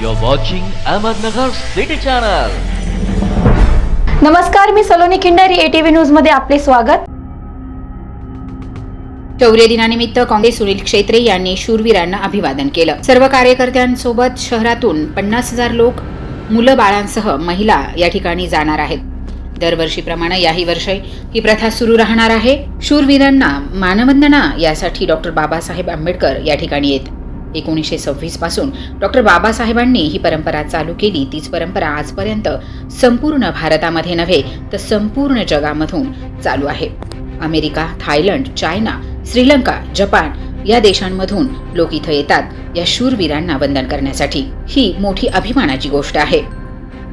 You're watching Ahmednagar City Channel. नमस्कार मी Saloni Khindari ATV न्यूजमध्ये आपले स्वागत. शौर्य दिनानिमित्त काँग्रेस सुनील क्षेत्रे यांनी शूरवीरांना अभिवादन केलं. सर्व कार्यकर्त्यांसोबत शहरातून पन्नास हजार लोक मुलं बाळांसह महिला या ठिकाणी जाणार आहेत. दरवर्षीप्रमाणे याही वर्षी ही प्रथा सुरू राहणार आहे. शूरवीरांना मानवंदना यासाठी डॉक्टर बाबासाहेब आंबेडकर या ठिकाणी येत. एकोणीसशे सव्वीसपासून डॉक्टर बाबासाहेबांनी ही परंपरा चालू केली. तीच परंपरा आजपर्यंत संपूर्ण भारतामध्ये नव्हे तर संपूर्ण जगामधून चालू आहे. अमेरिका थायलंड चायना श्रीलंका जपान या देशांमधून लोक इथं येतात या शूरवीरांना वंदन करण्यासाठी. ही मोठी अभिमानाची गोष्ट आहे.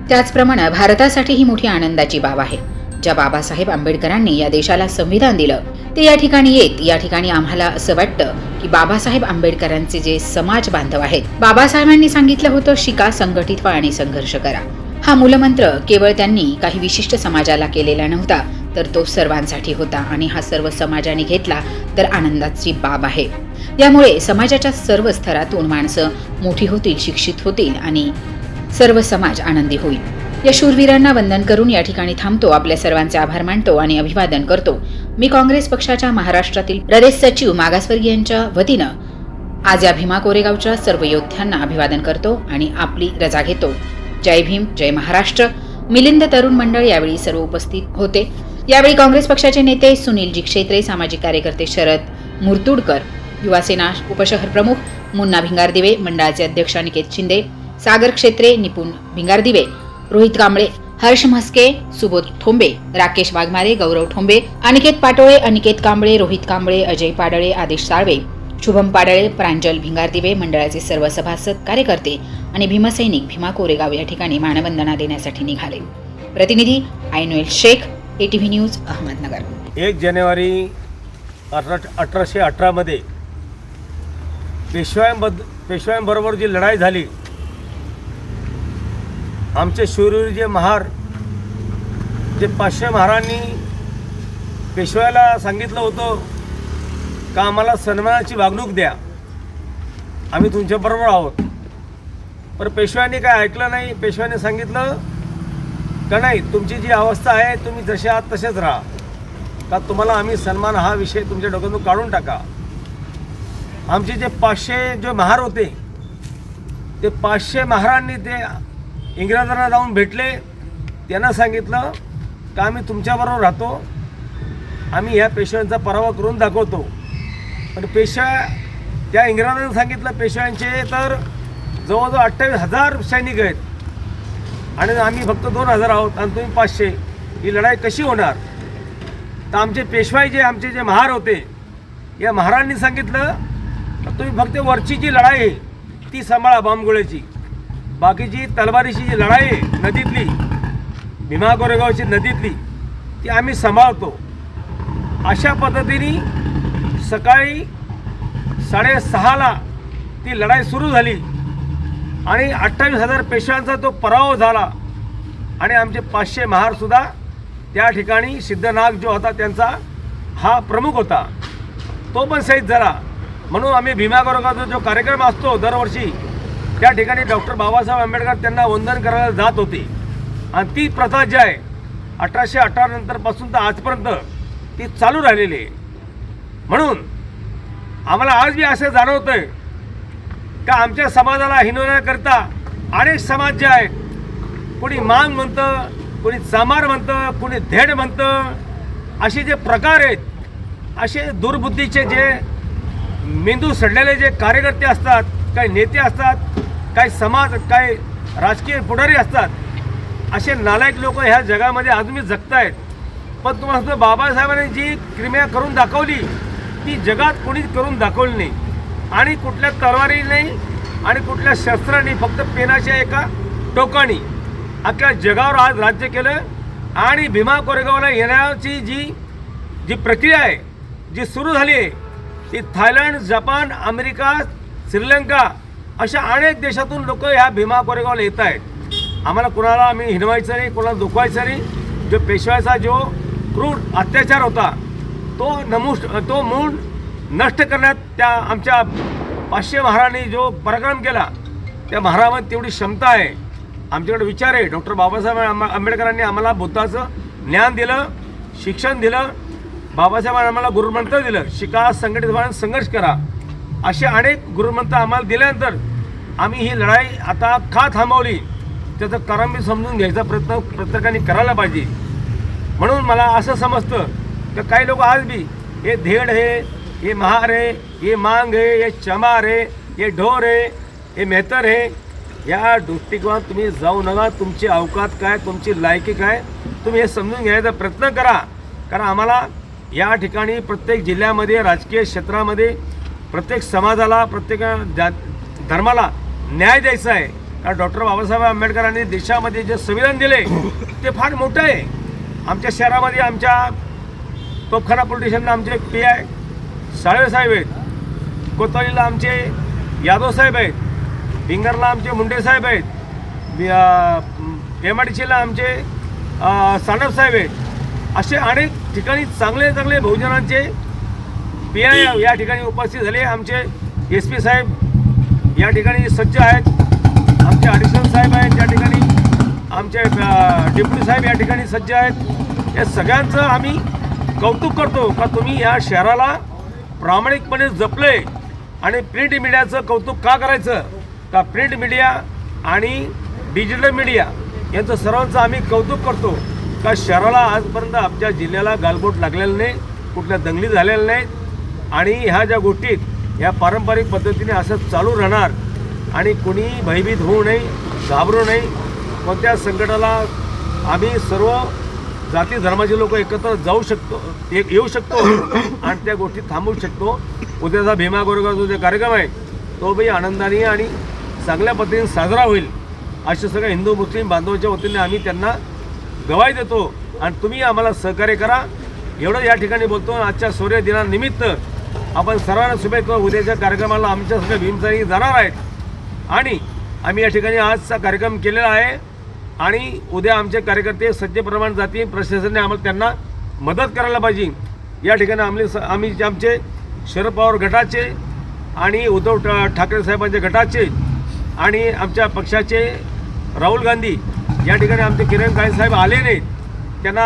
त्याचप्रमाणे भारतासाठी ही मोठी आनंदाची बाब आहे. ज्या बाबासाहेब आंबेडकरांनी या देशाला संविधान दिलं ते या ठिकाणी येत. या ठिकाणी आम्हाला असं वाटतं की बाबासाहेब आंबेडकरांचे जे समाज बांधव आहेत बाबासाहेबांनी सांगितलं होतं शिका संघटित व्हा आणि संघर्ष करा. हा मूलमंत्र केवळ त्यांनी काही विशिष्ट समाजाला केलेला नव्हता तर तो सर्वांसाठी होता आणि हा सर्व समाजाने घेतला तर आनंदाची बाब आहे. यामुळे समाजाच्या सर्व स्तरातून माणसं मोठी होतील शिक्षित होतील आणि सर्व समाज आनंदी होईल. या शूरवीरांना वंदन करून या ठिकाणी थांबतो. आपल्या सर्वांचे आभार मानतो आणि अभिवादन करतो. मी काँग्रेस पक्षाच्या महाराष्ट्रातील प्रदेश सचिव मागासवर्गीयांच्या वतीनं आज या भीमा कोरेगावच्या सर्व योद्ध्यांना अभिवादन करतो आणि आपली रजा घेतो. जय भीम जय महाराष्ट्र. मिलिंद तरुण मंडळ यावेळी सर्व उपस्थित होते. यावेळी काँग्रेस पक्षाचे नेते सुनीलजी क्षेत्रे सामाजिक कार्यकर्ते शरद मुरतुडकर युवासेना उपशहर प्रमुख मुन्ना भिंगारदिवे मंडळाचे अध्यक्ष अनिकेत शिंदे सागर क्षेत्रे निपुण भिंगारदिवे रोहित कांबळे हर्ष म्हस्के सुबोध ठोंबे राकेश वाघमारे गौरव ठोंबे अनिकेत पाटोळे अनिकेत कांबळे रोहित कांबळे अजय पाडळे आदेश साळवे शुभम पाडळे प्रांजल भिंगारदिवे मंडळाचे सर्व सभासद कार्यकर्ते आणि भीमसैनिक भीमा कोरेगाव या ठिकाणी मानवंदना देण्यासाठी निघाले. प्रतिनिधी आयनोएल शेख एटीव्ही न्यूज अहमदनगर. एक जानेवारी अठरा अठराशे अठरामध्ये पेशव्यांबद्द पेशव्यांबरोबर जी लढाई झाली आमचे शूरवीर जे महार जे पाचशे महारांनी पेशव्याला सांगितलं होतं का आम्हाला सन्मानाची वागणूक द्या. आम्ही तुमच्याबरोबर आहोत. पण पेशव्यांनी काय ऐकलं नाही? पेशव्याने सांगितलं का नाही? तुमची जी अवस्था आहे तुम्ही जसे आहात तसेच राहा. का तुम्हाला आम्ही सन्मान हा विषय तुमच्या डोक्यातून काढून टाका. आमचे जे पाचशे जे महार होते ते पाचशे महारांनी ते इंग्रजांना जाऊन भेटले त्यांना सांगितलं का आम्ही तुमच्याबरोबर राहतो आम्ही ह्या पेशव्यांचा पराभव करून दाखवतो. पण पेशव्या त्या इंग्रजांनी सांगितलं पेशव्यांचे तर जवळजवळ अठ्ठावीस हजार सैनिक आहेत. आणि आम्ही फक्त दोन हजार आहोत आणि तुम्ही पाचशे. ही लढाई कशी होणार? तर आमचे पेशवाई जे आमचे जे महार होते या महारांनी सांगितलं तुम्ही फक्त वरची जी लढाई आहे ती सांभाळा बॉम्बगोळ्याची बाकीची तलवारीची जी लढाई आहे नदीतली भीमा गोरेगावची नदीतली ती आम्ही सांभाळतो. अशा पद्धतीने सकाळी साडेसहाला ती लढाई सुरू झाली. आणि अठ्ठावीस हजार पेशव्यांचा तो पराभव झाला. आणि आमचे पाचशे महारसुद्धा त्या ठिकाणी सिद्धनाग जो होता त्यांचा हा प्रमुख होता. तो पण सहित झाला. म्हणून आम्ही भीमा गोरगाचा जो कार्यक्रम असतो दरवर्षी त्या ठिकाणी डॉक्टर बाबासाहेब आंबेडकर त्यांना वंदन करायला जात होते. आणि ती प्रथा जी आहे अठराशे अठरा नंतरपासून तर आजपर्यंत ती चालू राहिलेली आहे. म्हणून आम्हाला आज बी असं जाणवतं आहे का आमच्या समाजाला हिनवण्याकरता अनेक समाज जे आहे कोणी मान म्हणतं कोणी चामार म्हणतं कोणी धेड म्हणतं असे जे प्रकार आहेत असे दुर्बुद्धीचे जे मेंदू सडलेले जे कार्यकर्ते असतात काही नेते असतात काही समाज काही राजकीय पुढारी असतात असे नालायक लोक ह्या जगामध्ये अजूनही जगतायत. पण तुम्हाला सांगतो बाबासाहेबांनी जी क्रिमिया करून दाखवली ती जगात कोणीच करून दाखवली नाही. आणि कुठल्या तलवारी नाही आणि कुठल्या शस्त्रांनी फक्त पेनाच्या एका टोकानी. अख्ख्या जगावर आज राज्य केलं आणि भीमा कोरेगावला येण्याची जी जी प्रक्रिया आहे जी सुरू झाली आहे ती थायलंड जपान अमेरिका श्रीलंका अशा अनेक देशातून लोक ह्या भीमा कोरेगावला येत आहेत आम्हाला कुणाला आम्ही हिनवायचं नाही कोणाला दुखवायचं नाही. जो पेशव्याचा जो क्रूर अत्याचार होता तो नमुष तो मूळ नष्ट करण्यात त्या आमच्या पाचशे महाराणी जो पराक्रम केला त्या महारामध्ये तेवढी क्षमता आहे. आमच्याकडे विचार आहे. डॉक्टर बाबासाहेब आंबेडकरांनी आम्हाला बुद्धाचं ज्ञान दिलं शिक्षण दिलं. बाबासाहेबांनी आम्हाला गुरुमंत्र दिलं. शिका संघटित संघर्ष करा. असे अनेक गुरुमंत्र आम्हाला दिल्यानंतर आम्ही ही लढाई आता का थांबवली? त्याचं कारण मी समजून घ्यायचा प्रयत्न प्रत्येकाने करायला पाहिजे. म्हणून मला असं समजतं की काही लोक आज बी हे धेड हे हे महार आहे हे मांग आहे हे चमार आहे हे ढोर आहे हे मेहतर आहे या दृष्टिकोनात तुम्ही जाऊ नका. तुमची अवकात काय तुमची लायकी काय तुम्ही हे समजून घ्यायचा प्रयत्न करा. कारण आम्हाला या ठिकाणी प्रत्येक जिल्ह्यामध्ये राजकीय क्षेत्रामध्ये प्रत्येक समाजाला प्रत्येक जा धर्माला न्याय द्यायचा आहे. कारण डॉक्टर बाबासाहेब आंबेडकरांनी देशामध्ये जे संविधान दिले ते फार मोठं आहे. आमच्या शहरामध्ये आमच्या तोपखाना पोलीस आमचे पी आय साळवेसाहेब आहेत. कोतवालीला आमचे यादव साहेब आहेत. भिंगरला आमचे मुंडे साहेब आहेत. एम आय डी सीला आमचे अ, साहेब आहेत. असे अनेक ठिकाणी चांगले चांगले बहुजनांचे पी आय या ठिकाणी उपस्थित झाले. आमचे एस पी साहेब या ठिकाणी सज्ज आहेत. आमचे अडिशनल साहेब आहेत या ठिकाणी. आमचे अ, डेप्युटी साहेब या ठिकाणी सज्ज आहेत. या सगळ्यांचं आम्ही कौतुक करतो का तुम्ही या शहराला प्रामाणिकपणे जपले आणि प्रिंट मीडियाचं कौतुक का करायचं? का प्रिंट मीडिया आणि डिजिटल मीडिया यांचं सर्वांचं आम्ही कौतुक करतो का शहराला आजपर्यंत आमच्या जिल्ह्याला गालबोट लागलेलं नाही कुठल्या दंगली झालेल्या नाहीत? आणि ह्या ज्या गोष्टीत या पारंपरिक पद्धतीने असं चालू राहणार आणि कोणी भयभीत होऊ नये घाबरू नये कोणत्या संकटाला आम्ही सर्व जाती धर्माचे लोक एकत्र जाऊ शकतो एक येऊ शकतो आणि त्या गोष्टी थांबवू शकतो. उद्याचा भीमा गोरेगावचा जो कार्यक्रम आहे तो बी आनंदाने आणि चांगल्या पद्धतीने साजरा होईल असे सगळ्या हिंदू मुस्लिम बांधवांच्या वतीने आम्ही त्यांना गवाही देतो. आणि तुम्ही आम्हाला सहकार्य करा. एवढं या ठिकाणी बोलतो. आजच्या सूर्य दिनानिमित्त आपण सर्वांना शुभेच्छा. उद्याच्या कार्यक्रमाला आमच्या सगळ्या भीमसाई जाणार आहेत. आणि आम्ही या ठिकाणी आजचा कार्यक्रम केलेला आहे. आणि उद्या आमचे कार्यकर्ते सज्जप्रमाणे जातील. प्रशासनाने आम्हाला त्यांना मदत करायला पाहिजे. या ठिकाणी आम्ही आम्ही जे आमचे शरद पवार गटाचे आणि उद्धव ठा ठाकरे साहेबांच्या गटाचे आणि आमच्या पक्षाचे राहुल गांधी या ठिकाणी आमचे किरण काळे साहेब आले नाहीत. त्यांना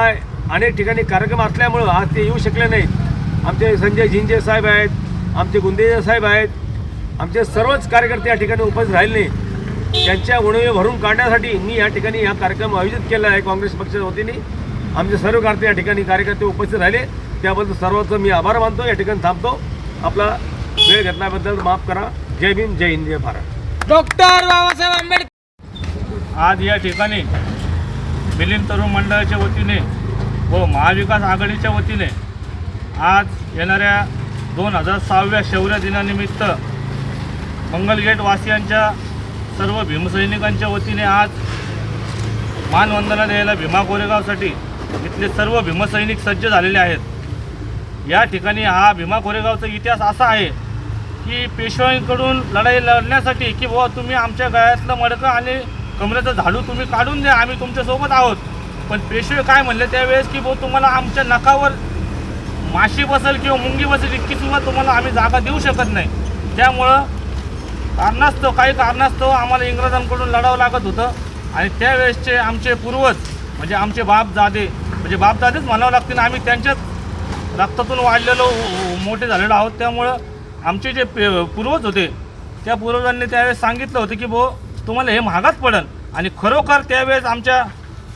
अनेक ठिकाणी कार्यक्रम असल्यामुळं आज ते येऊ शकले नाहीत. आमचे संजय झिंजे साहेब आहेत आमचे गुंदेजे साहेब आहेत आमचे सर्वच कार्यकर्ते या ठिकाणी उपस्थित राहिले नाही. त्यांच्या उणीवे भरून काढण्यासाठी मी या ठिकाणी हा कार्यक्रम आयोजित केला आहे काँग्रेस पक्षाच्या वतीने. आमचे सर्व कार्यकर्ते या ठिकाणी कार्यकर्ते उपस्थित राहिले. त्याबद्दल सर्वांचं मी आभार मानतो. या ठिकाणी थांबतो. आपला वेळ घेतल्याबद्दल माफ करा. जय भीम जय हिंद जय भारत. डॉक्टर बाबासाहेब आंबेडकर. आज या ठिकाणी मिलिंद तरुण मंडळाच्या वतीने व महाविकास आघाडीच्या वतीने आज येणाऱ्या दोन हजार सहाव्या शौर्य दिनानिमित्त मंगलगेट वासियांच्या सर्व भीमसैनिकांच्या वतीने आज मानवंदना द्यायला भीमा कोरेगावसाठी इथले सर्व भीमसैनिक सज्ज झालेले आहेत. या ठिकाणी हा भीमा कोरेगावचा इतिहास असा आहे की पेशवाईंकडून लढाई लढण्यासाठी की बुवा तुम्ही आमच्या गळ्यातलं मडकं आणि कमरेचं झाडू तुम्ही काढून द्या आम्ही तुमच्यासोबत आहोत. पण पेशवे काय म्हणले त्यावेळेस की भाऊ तुम्हाला आमच्या नखावर माशी बसेल किंवा मुंगी बसेल इतकी सुद्धा तुम्हाला आम्ही जागा देऊ शकत नाही. त्यामुळं कारणास्तव काही कारणास्तव आम्हाला इंग्रजांकडून लढावं लागत होतं. आणि त्यावेळेसचे आमचे पूर्वज म्हणजे आमचे बापदादे म्हणजे बापदादेच म्हणावं लागतील आम्ही त्यांच्याच रक्तातून वाढलेलो मोठे झालेलो आहोत. त्यामुळं आमचे जे पे पूर्वज होते त्या पूर्वजांनी त्यावेळेस सांगितलं होतं की बो तुम्हाला हे महागात पडेल. आणि खरोखर त्यावेळेस आमच्या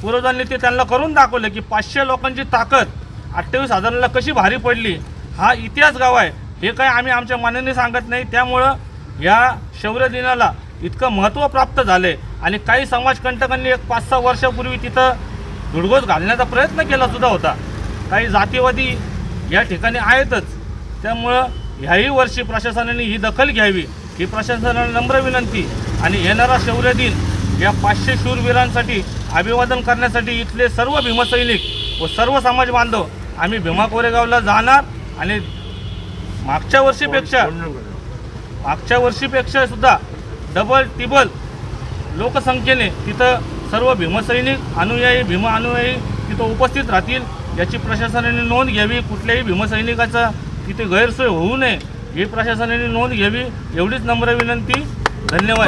पूर्वजांनी ते त्यांना करून दाखवलं की पाचशे लोकांची ताकद अठ्ठावीस हजाराला कशी भारी पडली? हा इतिहास गाव आहे. हे काय आम्ही आमच्या मानाने सांगत नाही. त्यामुळं या शौर्य दिनाला इतकं महत्त्व प्राप्त झाले आणि काही समाजकंटकांनी एक पाच सहा वर्षापूर्वी तिथं धुडगोस घालण्याचा प्रयत्न केला सुद्धा होता. काही जातीवादी या ठिकाणी आहेतच. त्यामुळं ह्याही वर्षी प्रशासनाने ही दखल घ्यावी. ही प्रशासनाला नम्र विनंती. आणि येणारा शौर्य दिन या पाचशे शूरवीरांसाठी अभिवादन करण्यासाठी इथले सर्व भीमसैनिक व सर्व समाज बांधव आम्ही भीमा कोरेगावला जाणार आणि मागच्या वर्षीपेक्षा मागच्या वर्षीपेक्षा सुद्धा डबल टिबल लोकसंख्येने तिथं सर्व भीमसैनिक अनुयायी भीम अनुयायी तिथं उपस्थित राहतील याची प्रशासनाने नोंद घ्यावी. कुठल्याही भीमसैनिकाचा तिथे गैरसोय होऊ नये ही प्रशासनाने नोंद घ्यावी. एवढीच नम्र विनंती. धन्यवाद.